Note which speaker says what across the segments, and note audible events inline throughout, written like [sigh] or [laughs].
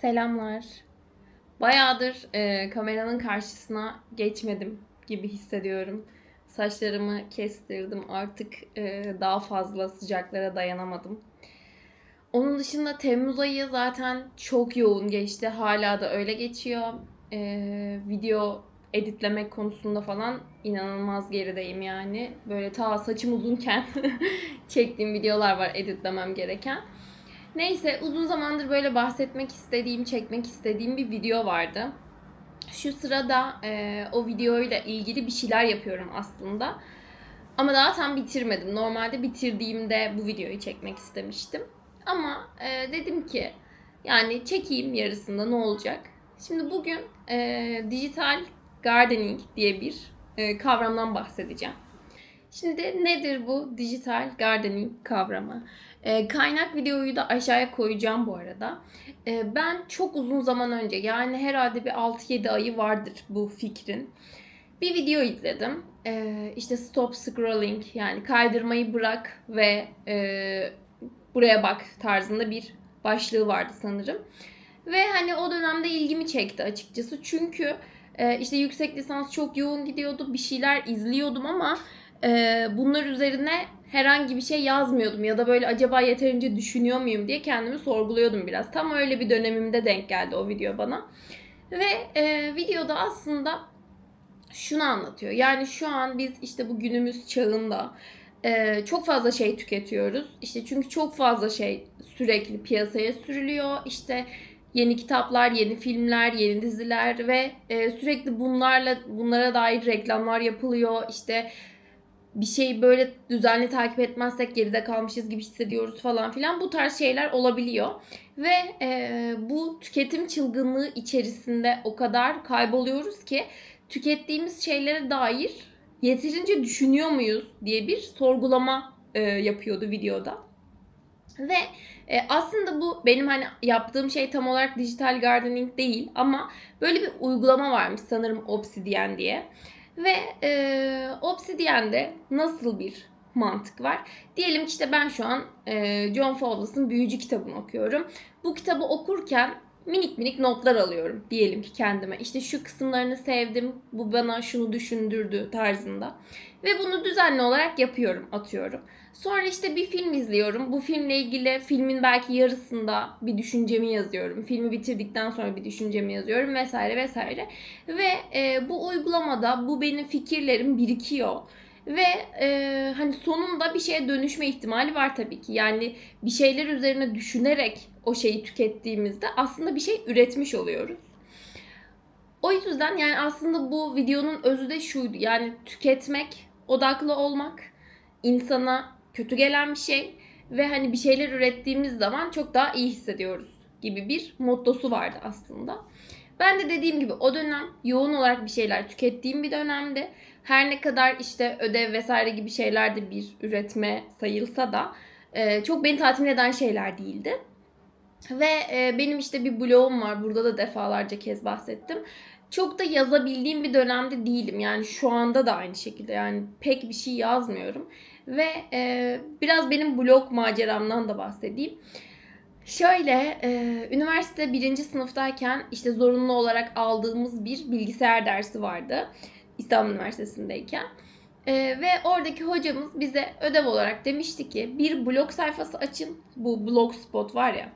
Speaker 1: Selamlar. Bayağıdır e, kameranın karşısına geçmedim gibi hissediyorum. Saçlarımı kestirdim. Artık e, daha fazla sıcaklara dayanamadım. Onun dışında Temmuz ayı zaten çok yoğun geçti. Hala da öyle geçiyor. E, video editlemek konusunda falan inanılmaz gerideyim yani. Böyle ta saçım uzunken [laughs] çektiğim videolar var editlemem gereken. Neyse uzun zamandır böyle bahsetmek istediğim, çekmek istediğim bir video vardı. Şu sırada e, o videoyla ilgili bir şeyler yapıyorum aslında. Ama daha tam bitirmedim. Normalde bitirdiğimde bu videoyu çekmek istemiştim. Ama e, dedim ki yani çekeyim yarısında ne olacak? Şimdi bugün e, dijital gardening diye bir e, kavramdan bahsedeceğim. Şimdi nedir bu dijital gardening kavramı? E, kaynak videoyu da aşağıya koyacağım bu arada. E, ben çok uzun zaman önce yani herhalde bir 6-7 ayı vardır bu fikrin. Bir video izledim. E, işte stop scrolling yani kaydırmayı bırak ve e, buraya bak tarzında bir başlığı vardı sanırım. Ve hani o dönemde ilgimi çekti açıkçası. Çünkü e, işte yüksek lisans çok yoğun gidiyordu. Bir şeyler izliyordum ama e, bunlar üzerine herhangi bir şey yazmıyordum ya da böyle acaba yeterince düşünüyor muyum diye kendimi sorguluyordum biraz. Tam öyle bir dönemimde denk geldi o video bana. Ve e, videoda aslında şunu anlatıyor. Yani şu an biz işte bu günümüz çağında e, çok fazla şey tüketiyoruz. İşte çünkü çok fazla şey sürekli piyasaya sürülüyor. İşte yeni kitaplar, yeni filmler, yeni diziler ve e, sürekli bunlarla bunlara dair reklamlar yapılıyor. İşte bir şeyi böyle düzenli takip etmezsek geride kalmışız gibi hissediyoruz falan filan. Bu tarz şeyler olabiliyor. Ve e, bu tüketim çılgınlığı içerisinde o kadar kayboluyoruz ki tükettiğimiz şeylere dair yeterince düşünüyor muyuz diye bir sorgulama e, yapıyordu videoda. Ve e, aslında bu benim hani yaptığım şey tam olarak dijital gardening değil ama böyle bir uygulama varmış sanırım Obsidian diye. Ve e, Obsidian'de nasıl bir mantık var? Diyelim ki işte ben şu an e, John Fowles'ın Büyücü kitabını okuyorum. Bu kitabı okurken minik minik notlar alıyorum diyelim ki kendime. İşte şu kısımlarını sevdim, bu bana şunu düşündürdü tarzında. Ve bunu düzenli olarak yapıyorum, atıyorum. Sonra işte bir film izliyorum. Bu filmle ilgili filmin belki yarısında bir düşüncemi yazıyorum. Filmi bitirdikten sonra bir düşüncemi yazıyorum vesaire vesaire. Ve e, bu uygulamada bu benim fikirlerim birikiyor. Ve e, hani sonunda bir şeye dönüşme ihtimali var tabii ki. Yani bir şeyler üzerine düşünerek o şeyi tükettiğimizde aslında bir şey üretmiş oluyoruz. O yüzden yani aslında bu videonun özü de şuydu. Yani tüketmek, odaklı olmak, insana kötü gelen bir şey ve hani bir şeyler ürettiğimiz zaman çok daha iyi hissediyoruz gibi bir mottosu vardı aslında. Ben de dediğim gibi o dönem yoğun olarak bir şeyler tükettiğim bir dönemde her ne kadar işte ödev vesaire gibi şeyler de bir üretme sayılsa da e, çok beni tatmin eden şeyler değildi. Ve e, benim işte bir blogum var. Burada da defalarca kez bahsettim. Çok da yazabildiğim bir dönemde değilim. Yani şu anda da aynı şekilde. Yani pek bir şey yazmıyorum. Ve e, biraz benim blog maceramdan da bahsedeyim. Şöyle, e, üniversite birinci sınıftayken işte zorunlu olarak aldığımız bir bilgisayar dersi vardı. İstanbul Üniversitesi'ndeyken. E, ve oradaki hocamız bize ödev olarak demişti ki bir blog sayfası açın. Bu blogspot var ya.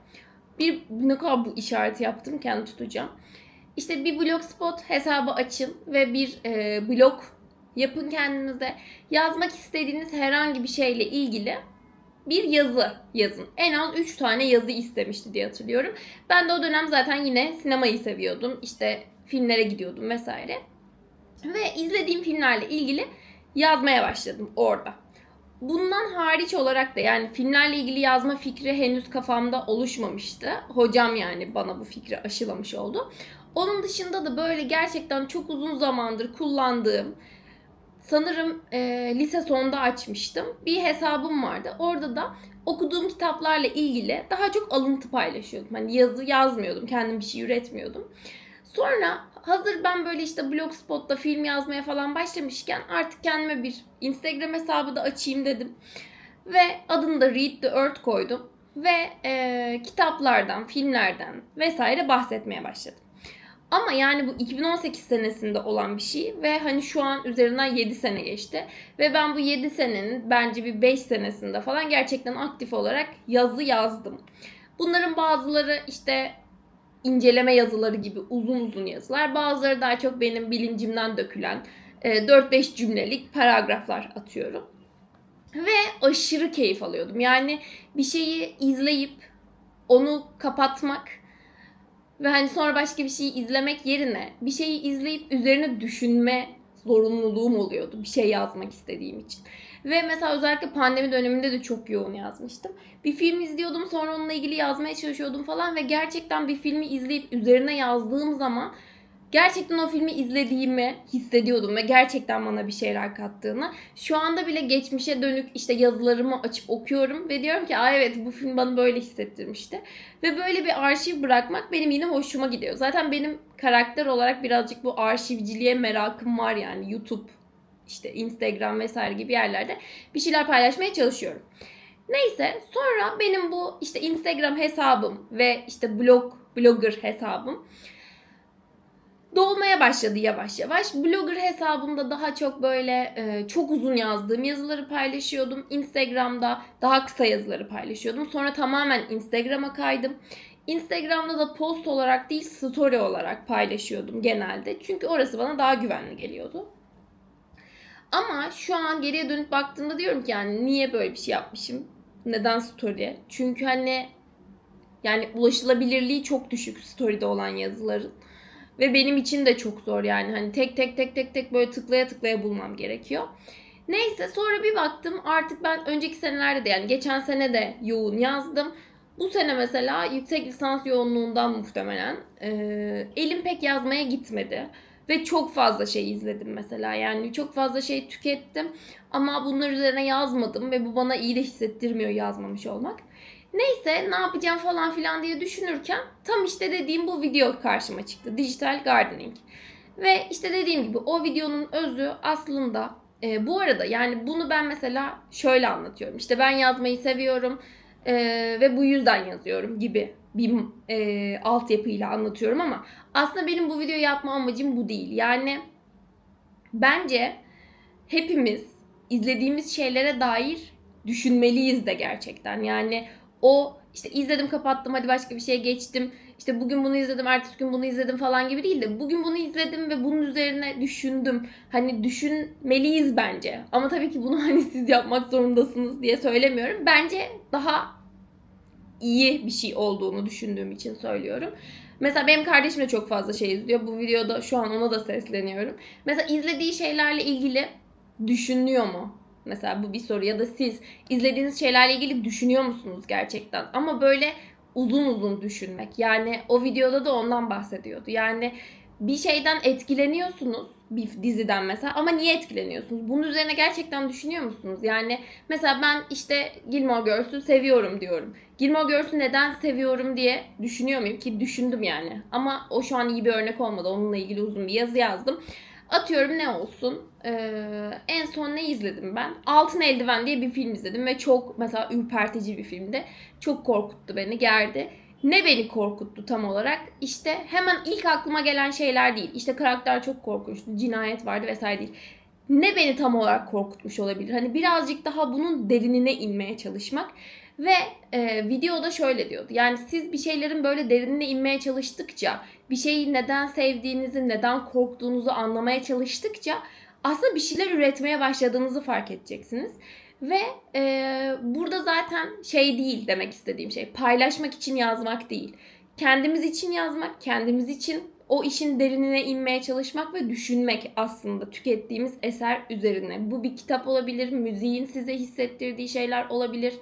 Speaker 1: Bir ne kadar bu işareti yaptım kendi tutacağım. İşte bir blogspot hesabı açın ve bir e, blog yapın kendinize. Yazmak istediğiniz herhangi bir şeyle ilgili bir yazı yazın. En az 3 tane yazı istemişti diye hatırlıyorum. Ben de o dönem zaten yine sinemayı seviyordum. İşte filmlere gidiyordum vesaire. Ve izlediğim filmlerle ilgili yazmaya başladım orada. Bundan hariç olarak da yani filmlerle ilgili yazma fikri henüz kafamda oluşmamıştı. Hocam yani bana bu fikri aşılamış oldu. Onun dışında da böyle gerçekten çok uzun zamandır kullandığım sanırım e, lise sonunda açmıştım. Bir hesabım vardı. Orada da okuduğum kitaplarla ilgili daha çok alıntı paylaşıyordum. Hani yazı yazmıyordum. Kendim bir şey üretmiyordum. Sonra hazır ben böyle işte blogspot'ta film yazmaya falan başlamışken artık kendime bir Instagram hesabı da açayım dedim. Ve adını da Read the Earth koydum. ve e, kitaplardan, filmlerden vesaire bahsetmeye başladım. Ama yani bu 2018 senesinde olan bir şey ve hani şu an üzerinden 7 sene geçti. Ve ben bu 7 senenin bence bir 5 senesinde falan gerçekten aktif olarak yazı yazdım. Bunların bazıları işte inceleme yazıları gibi uzun uzun yazılar. Bazıları daha çok benim bilincimden dökülen 4-5 cümlelik paragraflar atıyorum. Ve aşırı keyif alıyordum. Yani bir şeyi izleyip onu kapatmak ve hani sonra başka bir şeyi izlemek yerine bir şeyi izleyip üzerine düşünme zorunluluğum oluyordu. Bir şey yazmak istediğim için. Ve mesela özellikle pandemi döneminde de çok yoğun yazmıştım. Bir film izliyordum sonra onunla ilgili yazmaya çalışıyordum falan ve gerçekten bir filmi izleyip üzerine yazdığım zaman gerçekten o filmi izlediğimi hissediyordum ve gerçekten bana bir şeyler kattığını. Şu anda bile geçmişe dönük işte yazılarımı açıp okuyorum ve diyorum ki Aa, evet bu film bana böyle hissettirmişti. Ve böyle bir arşiv bırakmak benim yine hoşuma gidiyor. Zaten benim karakter olarak birazcık bu arşivciliğe merakım var yani YouTube işte Instagram vesaire gibi yerlerde bir şeyler paylaşmaya çalışıyorum. Neyse sonra benim bu işte Instagram hesabım ve işte blog blogger hesabım dolmaya başladı yavaş yavaş. Blogger hesabımda daha çok böyle e, çok uzun yazdığım yazıları paylaşıyordum. Instagram'da daha kısa yazıları paylaşıyordum. Sonra tamamen Instagram'a kaydım. Instagram'da da post olarak değil story olarak paylaşıyordum genelde. Çünkü orası bana daha güvenli geliyordu. Ama şu an geriye dönüp baktığımda diyorum ki yani niye böyle bir şey yapmışım? Neden story? Çünkü hani yani ulaşılabilirliği çok düşük story'de olan yazıların. Ve benim için de çok zor yani. Hani tek tek tek tek tek böyle tıklaya tıklaya bulmam gerekiyor. Neyse sonra bir baktım artık ben önceki senelerde de yani geçen sene de yoğun yazdım. Bu sene mesela yüksek lisans yoğunluğundan muhtemelen e, elim pek yazmaya gitmedi. Ve çok fazla şey izledim mesela. Yani çok fazla şey tükettim. Ama bunlar üzerine yazmadım ve bu bana iyi de hissettirmiyor yazmamış olmak. Neyse ne yapacağım falan filan diye düşünürken tam işte dediğim bu video karşıma çıktı. Digital Gardening. Ve işte dediğim gibi o videonun özü aslında e, bu arada yani bunu ben mesela şöyle anlatıyorum. İşte ben yazmayı seviyorum e, ve bu yüzden yazıyorum gibi bir e, altyapıyla anlatıyorum ama aslında benim bu videoyu yapma amacım bu değil. Yani bence hepimiz izlediğimiz şeylere dair düşünmeliyiz de gerçekten. Yani o işte izledim kapattım hadi başka bir şeye geçtim. İşte bugün bunu izledim, ertesi gün bunu izledim falan gibi değil de bugün bunu izledim ve bunun üzerine düşündüm. Hani düşünmeliyiz bence. Ama tabii ki bunu [laughs] hani siz yapmak zorundasınız diye söylemiyorum. Bence daha iyi bir şey olduğunu düşündüğüm için söylüyorum. Mesela benim kardeşim de çok fazla şey izliyor. Bu videoda şu an ona da sesleniyorum. Mesela izlediği şeylerle ilgili düşünüyor mu? Mesela bu bir soru ya da siz izlediğiniz şeylerle ilgili düşünüyor musunuz gerçekten? Ama böyle uzun uzun düşünmek. Yani o videoda da ondan bahsediyordu. Yani bir şeyden etkileniyorsunuz bir diziden mesela ama niye etkileniyorsunuz? Bunun üzerine gerçekten düşünüyor musunuz? Yani mesela ben işte Gilmore Girls'ü seviyorum diyorum. Gilmore Girls'ü neden seviyorum diye düşünüyor muyum? Ki düşündüm yani. Ama o şu an iyi bir örnek olmadı. Onunla ilgili uzun bir yazı yazdım. Atıyorum ne olsun? Ee, en son ne izledim ben? Altın Eldiven diye bir film izledim ve çok mesela ürpertici bir filmdi. Çok korkuttu beni, gerdi. Ne beni korkuttu tam olarak? İşte hemen ilk aklıma gelen şeyler değil. İşte karakter çok korkunçtu, cinayet vardı vesaire değil. Ne beni tam olarak korkutmuş olabilir? Hani birazcık daha bunun derinine inmeye çalışmak. Ve e, videoda şöyle diyordu. Yani siz bir şeylerin böyle derinine inmeye çalıştıkça, bir şeyi neden sevdiğinizi, neden korktuğunuzu anlamaya çalıştıkça aslında bir şeyler üretmeye başladığınızı fark edeceksiniz. Ve e, burada zaten şey değil demek istediğim şey. Paylaşmak için yazmak değil. Kendimiz için yazmak, kendimiz için o işin derinine inmeye çalışmak ve düşünmek aslında tükettiğimiz eser üzerine. Bu bir kitap olabilir, müziğin size hissettirdiği şeyler olabilir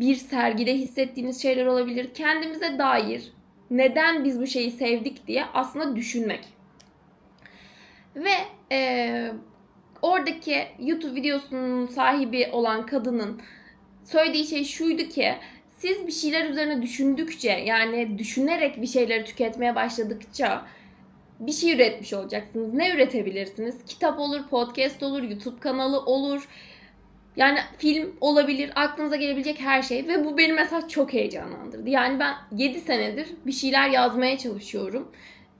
Speaker 1: bir sergide hissettiğiniz şeyler olabilir. Kendimize dair neden biz bu şeyi sevdik diye aslında düşünmek. Ve e, oradaki YouTube videosunun sahibi olan kadının söylediği şey şuydu ki siz bir şeyler üzerine düşündükçe yani düşünerek bir şeyleri tüketmeye başladıkça bir şey üretmiş olacaksınız. Ne üretebilirsiniz? Kitap olur, podcast olur, YouTube kanalı olur, Yani film olabilir, aklınıza gelebilecek her şey ve bu beni mesela çok heyecanlandırdı. Yani ben 7 senedir bir şeyler yazmaya çalışıyorum,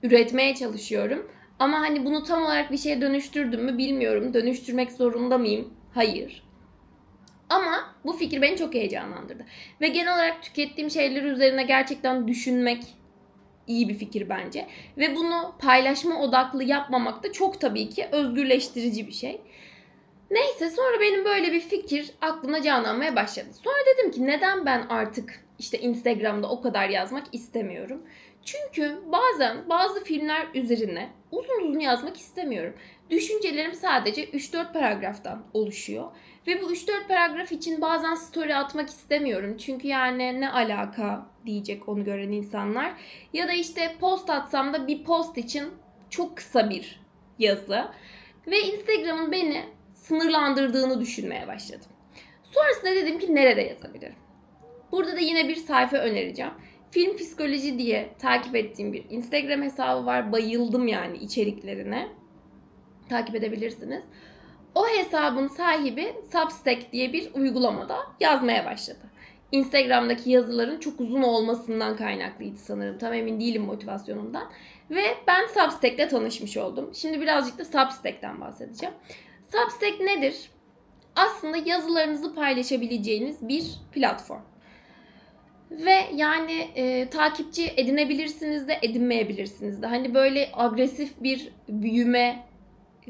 Speaker 1: üretmeye çalışıyorum. Ama hani bunu tam olarak bir şeye dönüştürdüm mü bilmiyorum. Dönüştürmek zorunda mıyım? Hayır. Ama bu fikir beni çok heyecanlandırdı. Ve genel olarak tükettiğim şeyler üzerine gerçekten düşünmek iyi bir fikir bence. Ve bunu paylaşma odaklı yapmamak da çok tabii ki özgürleştirici bir şey. Neyse sonra benim böyle bir fikir aklına canlanmaya başladı. Sonra dedim ki neden ben artık işte Instagram'da o kadar yazmak istemiyorum. Çünkü bazen bazı filmler üzerine uzun uzun yazmak istemiyorum. Düşüncelerim sadece 3-4 paragraftan oluşuyor. Ve bu 3-4 paragraf için bazen story atmak istemiyorum. Çünkü yani ne alaka diyecek onu gören insanlar. Ya da işte post atsam da bir post için çok kısa bir yazı. Ve Instagram'ın beni sınırlandırdığını düşünmeye başladım. Sonrasında dedim ki nerede yazabilirim? Burada da yine bir sayfa önereceğim. Film Psikoloji diye takip ettiğim bir Instagram hesabı var. Bayıldım yani içeriklerine. Takip edebilirsiniz. O hesabın sahibi Substack diye bir uygulamada yazmaya başladı. Instagram'daki yazıların çok uzun olmasından kaynaklıydı sanırım. Tam emin değilim motivasyonundan. Ve ben Substack'le tanışmış oldum. Şimdi birazcık da Substack'ten bahsedeceğim. Substack nedir? Aslında yazılarınızı paylaşabileceğiniz bir platform. Ve yani e, takipçi edinebilirsiniz de edinmeyebilirsiniz de. Hani böyle agresif bir büyüme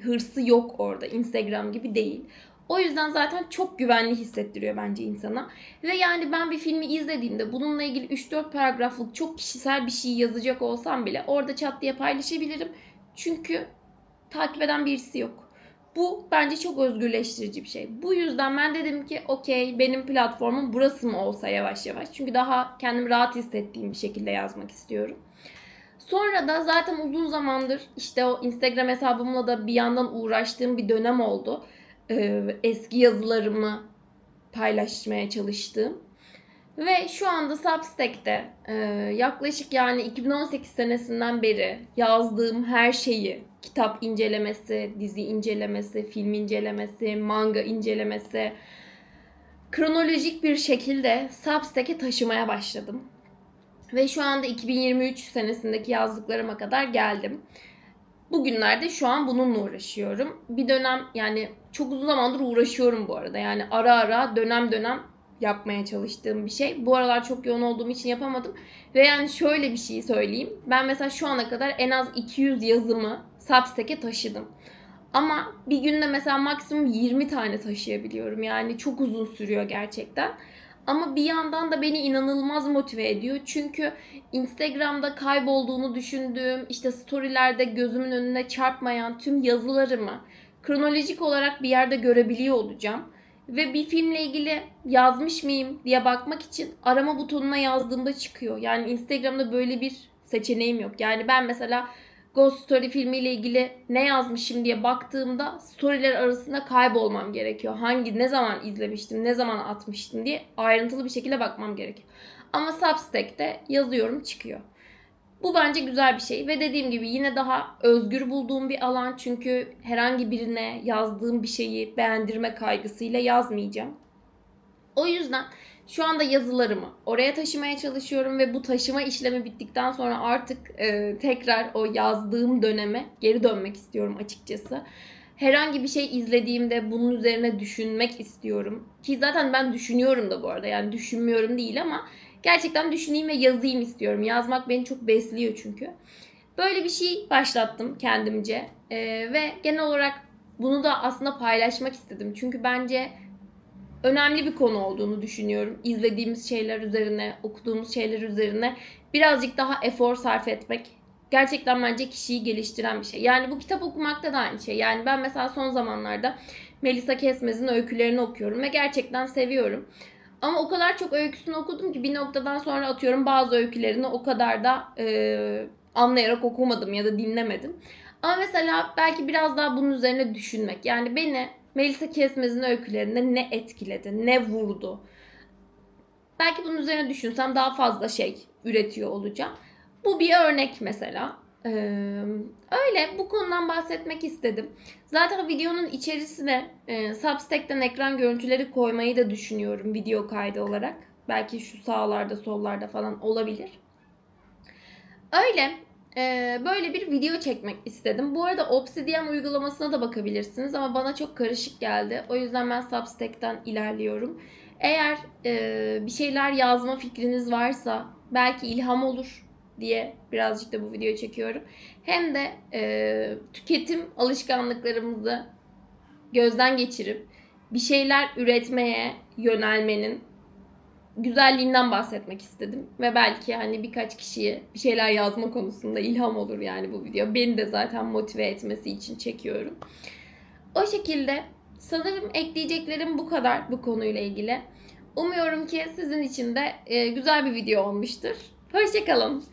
Speaker 1: hırsı yok orada. Instagram gibi değil. O yüzden zaten çok güvenli hissettiriyor bence insana. Ve yani ben bir filmi izlediğimde bununla ilgili 3-4 paragraflık çok kişisel bir şey yazacak olsam bile orada çat diye paylaşabilirim. Çünkü takip eden birisi yok. Bu bence çok özgürleştirici bir şey. Bu yüzden ben dedim ki okey benim platformum burası mı olsa yavaş yavaş. Çünkü daha kendimi rahat hissettiğim bir şekilde yazmak istiyorum. Sonra da zaten uzun zamandır işte o Instagram hesabımla da bir yandan uğraştığım bir dönem oldu. Ee, eski yazılarımı paylaşmaya çalıştığım. Ve şu anda Substack'te e, yaklaşık yani 2018 senesinden beri yazdığım her şeyi, kitap incelemesi, dizi incelemesi, film incelemesi, manga incelemesi kronolojik bir şekilde Substack'e taşımaya başladım. Ve şu anda 2023 senesindeki yazdıklarıma kadar geldim. Bugünlerde şu an bununla uğraşıyorum. Bir dönem yani çok uzun zamandır uğraşıyorum bu arada. Yani ara ara dönem dönem yapmaya çalıştığım bir şey. Bu aralar çok yoğun olduğum için yapamadım. Ve yani şöyle bir şey söyleyeyim. Ben mesela şu ana kadar en az 200 yazımı Substack'e taşıdım. Ama bir günde mesela maksimum 20 tane taşıyabiliyorum. Yani çok uzun sürüyor gerçekten. Ama bir yandan da beni inanılmaz motive ediyor. Çünkü Instagram'da kaybolduğunu düşündüğüm, işte storylerde gözümün önüne çarpmayan tüm yazılarımı kronolojik olarak bir yerde görebiliyor olacağım. Ve bir filmle ilgili yazmış mıyım diye bakmak için arama butonuna yazdığımda çıkıyor. Yani Instagram'da böyle bir seçeneğim yok. Yani ben mesela Ghost Story filmiyle ilgili ne yazmışım diye baktığımda storyler arasında kaybolmam gerekiyor. Hangi, ne zaman izlemiştim, ne zaman atmıştım diye ayrıntılı bir şekilde bakmam gerekiyor. Ama Substack'te yazıyorum çıkıyor. Bu bence güzel bir şey ve dediğim gibi yine daha özgür bulduğum bir alan çünkü herhangi birine yazdığım bir şeyi beğendirme kaygısıyla yazmayacağım. O yüzden şu anda yazılarımı oraya taşımaya çalışıyorum ve bu taşıma işlemi bittikten sonra artık e, tekrar o yazdığım döneme geri dönmek istiyorum açıkçası. Herhangi bir şey izlediğimde bunun üzerine düşünmek istiyorum. Ki zaten ben düşünüyorum da bu arada yani düşünmüyorum değil ama gerçekten düşüneyim ve yazayım istiyorum. Yazmak beni çok besliyor çünkü. Böyle bir şey başlattım kendimce e, ve genel olarak bunu da aslında paylaşmak istedim. Çünkü bence önemli bir konu olduğunu düşünüyorum. İzlediğimiz şeyler üzerine, okuduğumuz şeyler üzerine birazcık daha efor sarf etmek gerçekten bence kişiyi geliştiren bir şey. Yani bu kitap okumakta da aynı şey. Yani ben mesela son zamanlarda Melisa Kesmez'in öykülerini okuyorum ve gerçekten seviyorum. Ama o kadar çok öyküsünü okudum ki bir noktadan sonra atıyorum bazı öykülerini o kadar da e, anlayarak okumadım ya da dinlemedim. Ama mesela belki biraz daha bunun üzerine düşünmek. Yani beni Melisa Kesmez'in öykülerinde ne etkiledi, ne vurdu? Belki bunun üzerine düşünsem daha fazla şey üretiyor olacağım. Bu bir örnek mesela. Ee, öyle bu konudan bahsetmek istedim. Zaten videonun içerisine e, Substack'ten ekran görüntüleri koymayı da düşünüyorum video kaydı olarak. Belki şu sağlarda sollarda falan olabilir. Öyle e, böyle bir video çekmek istedim. Bu arada Obsidian uygulamasına da bakabilirsiniz ama bana çok karışık geldi. O yüzden ben Substack'ten ilerliyorum. Eğer e, bir şeyler yazma fikriniz varsa belki ilham olur diye birazcık da bu videoyu çekiyorum. Hem de e, tüketim alışkanlıklarımızı gözden geçirip bir şeyler üretmeye yönelmenin güzelliğinden bahsetmek istedim. Ve belki hani birkaç kişiye bir şeyler yazma konusunda ilham olur yani bu video. Beni de zaten motive etmesi için çekiyorum. O şekilde sanırım ekleyeceklerim bu kadar bu konuyla ilgili. Umuyorum ki sizin için de e, güzel bir video olmuştur. Hoşçakalın.